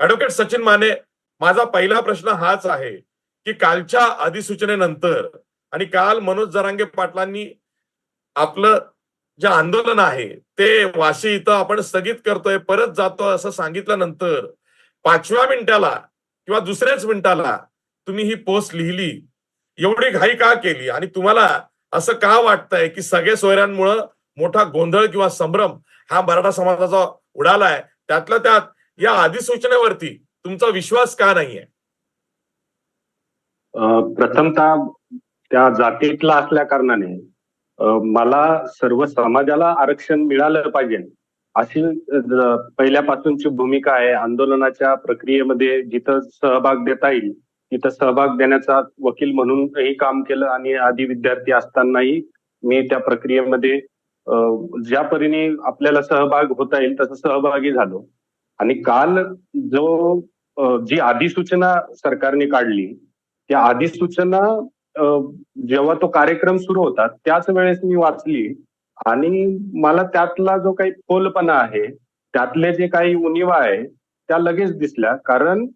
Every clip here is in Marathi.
ऍडव्होकेट सचिन माने माझा पहिला प्रश्न हाच आहे की कालच्या अधिसूचनेनंतर आणि काल मनोज जरांगे पाटलांनी आपलं जे आंदोलन आहे ते वाशी इथं आपण स्थगित करतोय परत जातो असं सांगितल्यानंतर पाचव्या मिनिटाला किंवा दुसऱ्याच मिनिटाला तुम्ही ही पोस्ट लिहिली एवढी घाई का केली? आणि तुम्हाला असं का वाटतंय की सगळे सोयऱ्यांमुळं मोठा गोंधळ किंवा संभ्रम हा मराठा समाजाचा उडालाय? त्यातल्या त्यात या अधिसूचनेवरती तुमचा विश्वास का नाहीये? अं, प्रथमतः त्या जातीतला असल्या कारणाने मला सर्व समाजाला आरक्षण मिळालं पाहिजे. अशी पहिल्यापासूनची भूमिका आहे. आंदोलनाच्या प्रक्रियेमध्ये जिथं सहभाग देता येईल तिथं सहभाग देण्याचा वकील म्हणूनही काम केलं आणि आधी विद्यार्थी असतानाही मी त्या प्रक्रियेमध्ये ज्या परीने आपल्याला सहभाग होता येईल तसं सहभागी झालो. आणि काल जो जी अधिसूचना सरकारने काढली त्या अधिसूचना जेव्हा तो कार्यक्रम सुरू होता त्याच वेळेस मी वाचली आणि मला त्यातला जो काही फोलपणा आहे त्यातले जे काही उणीवा आहे त्या लगेच दिसल्या. कारण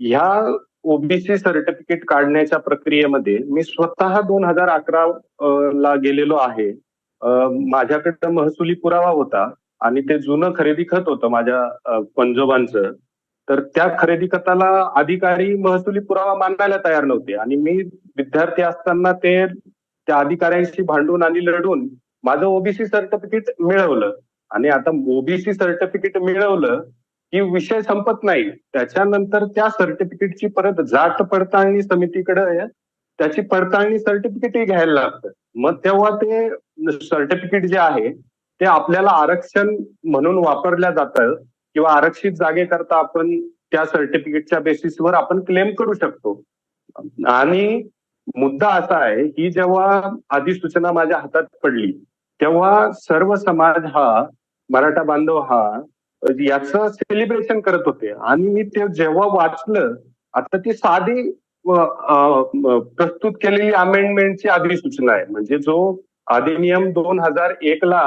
ह्या ओबीसी सर्टिफिकेट काढण्याच्या प्रक्रियेमध्ये मी स्वतः दोन हजार अकरा ला गेलेलो आहे. माझ्याकडे महसुली पुरावा होता. आणि ते जुनं खरेदी खत होतं माझ्या पंजोबांचं. तर त्या खरेदी खताला अधिकारी महसुली पुरावा मानायला तयार नव्हते. आणि मी विद्यार्थी असताना ते त्या अधिकाऱ्यांशी भांडून आणि लढून माझं ओबीसी सर्टिफिकेट मिळवलं. आणि आता ओबीसी सर्टिफिकेट मिळवलं की विषय संपत नाही. त्याच्यानंतर त्या सर्टिफिकेटची परत जात पडताळणी समितीकडे त्याची पडताळणी सर्टिफिकेटही घ्यायला लागतं. मग तेव्हा ते सर्टिफिकेट जे आहे ते आपल्याला आरक्षण म्हणून वापरल्या जातं किंवा आरक्षित जागेकरता आपण त्या सर्टिफिकेटच्या बेसिसवर आपण क्लेम करू शकतो. आणि मुद्दा असा आहे की जेव्हा अधिसूचना माझ्या हातात पडली तेव्हा सर्व समाज हा मराठा बांधव हा याचं सेलिब्रेशन करत होते. आणि मी ते जेव्हा वाचलं आता ती साधी प्रस्तुत केलेली अमेंडमेंटची अधिसूचना आहे. म्हणजे जो अधिनियम दोन हजार एक ला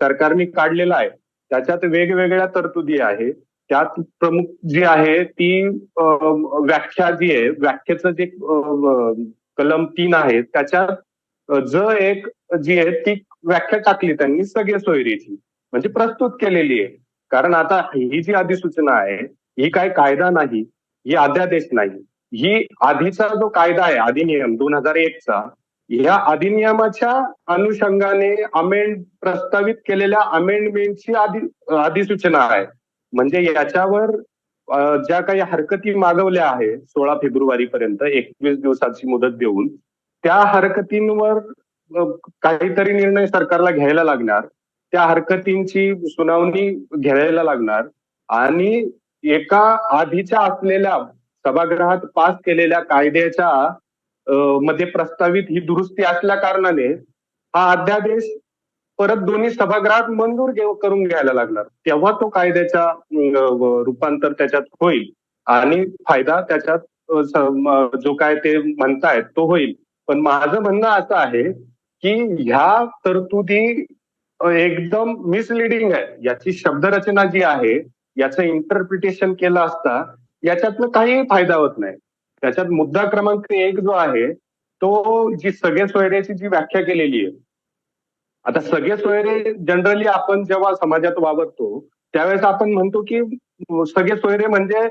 सरकारने काढलेला आहे. त्याच्यात वेगवेगळ्या तरतुदी आहे त्यात प्रमुख जी आहे ती व्याख्या जी आहे व्याख्येचं जे कलम तीन आहे त्याच्यात ज एक जी आहे ती व्याख्या टाकली त्यांनी सगळे सोयरीची. म्हणजे प्रस्तुत केलेली आहे. कारण आता ही जी अधिसूचना आहे ही काय कायदा नाही ही अध्यादेश नाही. ही आधीचा जो कायदा आहे अधिनियम दोन हजार एकचा या अधिनियमाच्या अनुषंगाने अमेंड प्रस्तावित केलेल्या अमेंडमेंटची आधी अधिसूचना आहे. म्हणजे याच्यावर ज्या काही हरकती मागवल्या आहे सोळा फेब्रुवारी पर्यंत एकवीस दिवसाची मुदत देऊन त्या हरकतींवर काहीतरी निर्णय सरकारला घ्यायला लागणार. त्या हरकतींची सुनावणी घ्यायला लागणार. आणि एका आधीच्या असलेल्या सभागृहात पास केलेल्या कायद्याच्या मध्ये प्रस्तावित ही दुरुस्ती असल्या कारणाने हा अध्यादेश परत दोन्ही सभागृहात मंजूर करून घ्यायला लागणार. तेव्हा तो कायद्याचा रूपांतर त्याच्यात होईल आणि फायदा त्याच्यात जो काय ते म्हणतायत तो होईल. पण माझं म्हणणं असं आहे की ह्या तरतुदी एकदम मिसलिडिंग आहे. याची शब्दरचना जी आहे याचं इंटरप्रिटेशन केलं असता याच्यातनं काही फायदा होत नाही. त्याच्यात मुद्दा क्रमांक एक जो आहे तो जी सगळे सोयऱ्याची जी व्याख्या केलेली आहे. आता सगळे सोयरे जनरली आपण जेव्हा समाजात वावरतो त्यावेळेस आपण म्हणतो की सगळे सोयरे म्हणजे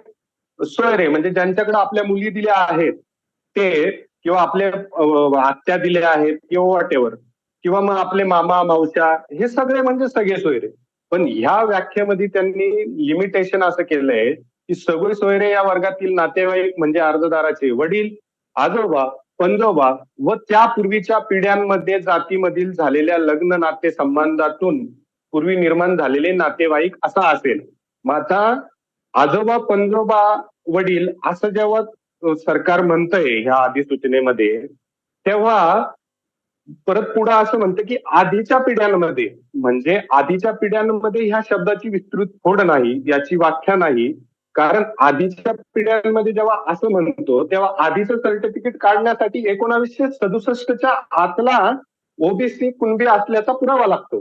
सोयरे म्हणजे ज्यांच्याकडे आपल्या मुली दिल्या आहेत ते किंवा आपले आत्या दिल्या आहेत किंवा वॉट किंवा मग आपले मामा मावश्या हे सगळे म्हणजे सगळे सोयरे. पण ह्या व्याख्येमध्ये त्यांनी लिमिटेशन असं केलंय की सगळे सोयरे या वर्गातील नातेवाईक म्हणजे अर्जदाराचे वडील आजोबा पंजोबा व त्या पूर्वीच्या पिढ्यांमध्ये जातीमधील झालेल्या लग्न नाते संबंधातून पूर्वी निर्माण झालेले नातेवाईक असा असेल. मग आता आजोबा पंजोबा वडील असं जेव्हा सरकार म्हणतंय ह्या अधिसूचनेमध्ये तेव्हा परत पुढे असं म्हणतं की आधीच्या पिढ्यांमध्ये म्हणजे आधीच्या पिढ्यांमध्ये ह्या शब्दाची विस्तृत फोड नाही याची व्याख्या नाही. कारण आधीच्या पिढ्यांमध्ये जेव्हा असं म्हणतो तेव्हा आधीचं सर्टिफिकेट काढण्यासाठी एकोणावीसशे सदुसष्टच्या आतला ओबीसी कुणबी असल्याचा पुरावा लागतो.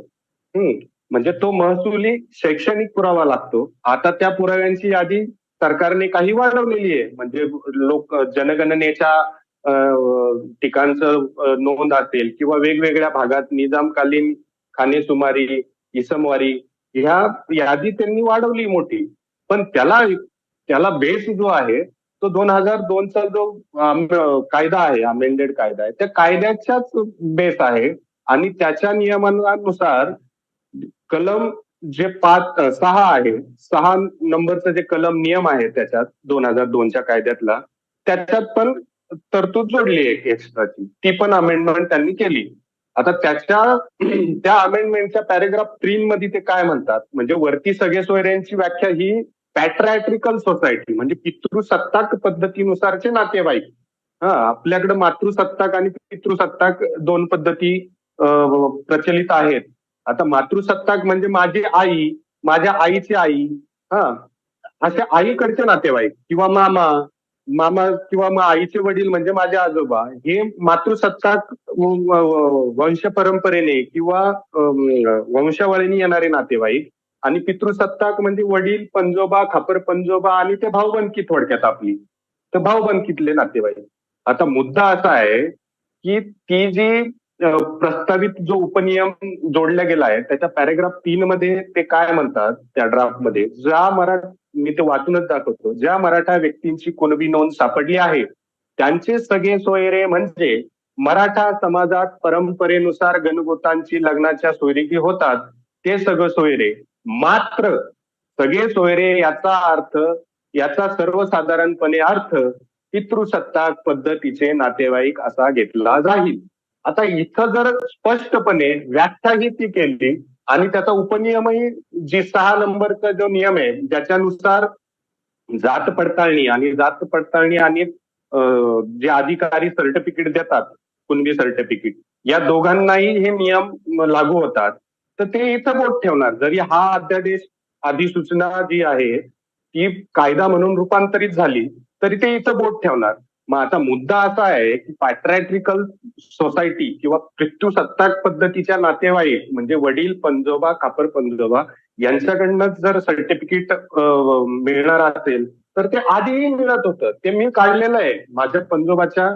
हम्म. म्हणजे तो महसुली शैक्षणिक पुरावा लागतो. आता त्या पुराव्यांची यादी सरकारने काही वाढवलेली आहे. म्हणजे लोक जनगणनेच्या ठिकाणचं नोंद असेल किंवा वेगवेगळ्या भागात निजामकालीन खानेसुमारी इसमवारी ह्या यादी त्यांनी वाढवली मोठी. पण त्याला त्याला बेस जो आहे तो दोन हजार दोनचा जो कायदा आहे अमेंडेड कायदा आहे त्या कायद्याच्याच बेस आहे. आणि त्याच्या नियमानुसार कलम जे पाच सहा आहे सहा नंबरचं जे कलम नियम आहे त्याच्यात दोन हजार दोनच्या कायद्यातला त्याच्यात पण तरतूद जोडली आहे एक एक्स्ट्राची ती पण अमेंडमेंट त्यांनी केली. आता त्याच्या त्या अमेंडमेंटच्या पॅरेग्राफ तीन मध्ये ते काय म्हणतात? म्हणजे वरती सगळे सोयऱ्यांची व्याख्या ही पॅट्रॅट्रिकल सोसायटी म्हणजे पितृसत्ताक पद्धतीनुसारचे नातेवाईक. हा आपल्याकडे मातृसत्ताक आणि पितृसत्ताक दोन पद्धती प्रचलित आहेत. आता मातृसत्ताक म्हणजे माझी आई माझ्या आईची आई हा असे आईकडचे नातेवाईक किंवा मामा मामा किंवा मग आईचे वडील म्हणजे माझे आजोबा हे मातृसत्ताक वंश परंपरेने किंवा वंशावळीने येणारे नातेवाईक आणि पितृसत्ताक म्हणजे वडील पंजोबा खापर पंजोबा आणि ते भाऊबंदकी थोडक्यात आपली. तर भाऊबंदकीतले नातेवाईक. आता मुद्दा असा आहे की ती जी प्रस्तावित जो उपनियम जोडला गेला आहे त्याच्या पॅरेग्राफ तीन मध्ये ते काय म्हणतात त्या ड्राफ्टमध्ये ज्या मराठा मी ते वाचूनच दाखवतो ज्या मराठा व्यक्तींची कुणबी नोंद सापडली आहे त्यांचे सगळे सोयरे म्हणजे मराठा समाजात परंपरेनुसार गणगोतांची लग्नाच्या सोयरीकी होतात ते सगळं सोयरे. मात्र सगळे सोयरे याचा अर्थ याचा सर्वसाधारणपणे अर्थ पितृसत्ताक पद्धतीचे नातेवाईक असा घेतला जाईल. आता इथं जर स्पष्टपणे व्याख्या ही ती केली आणि त्याचा उपनियमही जी सहा नंबरचा जो नियम आहे ज्याच्यानुसार जात पडताळणी आणि जात पडताळणी आणि जे अधिकारी सर्टिफिकेट देतात कुणबी सर्टिफिकेट या दोघांनाही हे नियम लागू होतात. तर ते इथं बोट ठेवणार. जरी हा अध्यादेश अधिसूचना जी आहे ती कायदा म्हणून रूपांतरित झाली तरी ते इथं बोट ठेवणार. मग आता मुद्दा असा आहे की पॅट्रॅट्रिकल सोसायटी किंवा पितृसत्ताक पद्धतीच्या नातेवाईक म्हणजे वडील पंजोबा खापर पंजोबा यांच्याकडनं जर सर्टिफिकेट मिळणार असेल तर ते आधीही मिळत होतं. ते मी काढलेलं आहे. माझ्या पंजोबाच्या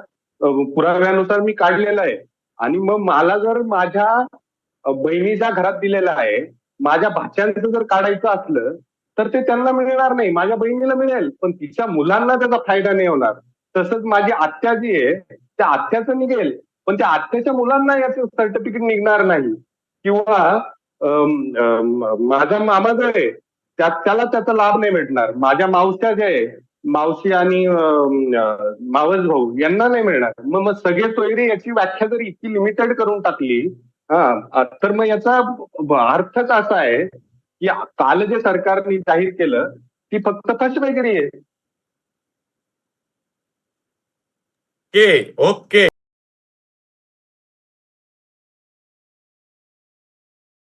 पुराव्यानुसार मी काढलेलं आहे. आणि मग मला जर माझ्या बहिणीच्या घरात दिलेला आहे माझ्या भाच्यांचं जर काढायचं असलं तर ते त्यांना मिळणार नाही. माझ्या बहिणीला मिळेल. पण तिच्या मुलांना त्याचा फायदा नाही होणार. तसंच माझी आत्या जी आहे त्या आत्याचं निघेल. पण त्या आत्याच्या मुलांना याचं सर्टिफिकेट निघणार नाही. किंवा माझा मामा जो आहे त्या त्याला त्याचा लाभ नाही भेटणार. माझ्या मावश्या जे आहे मावशी आणि मावस भाऊ यांना नाही मिळणार. मग मग सगळे सोयरे याची व्याख्या जर इतकी लिमिटेड करून टाकली हा तर मग याचा अर्थच असा आहे की काल जे सरकारने जाहीर केलं ती फक्त फसवेगिरी आहे? Okay, okay.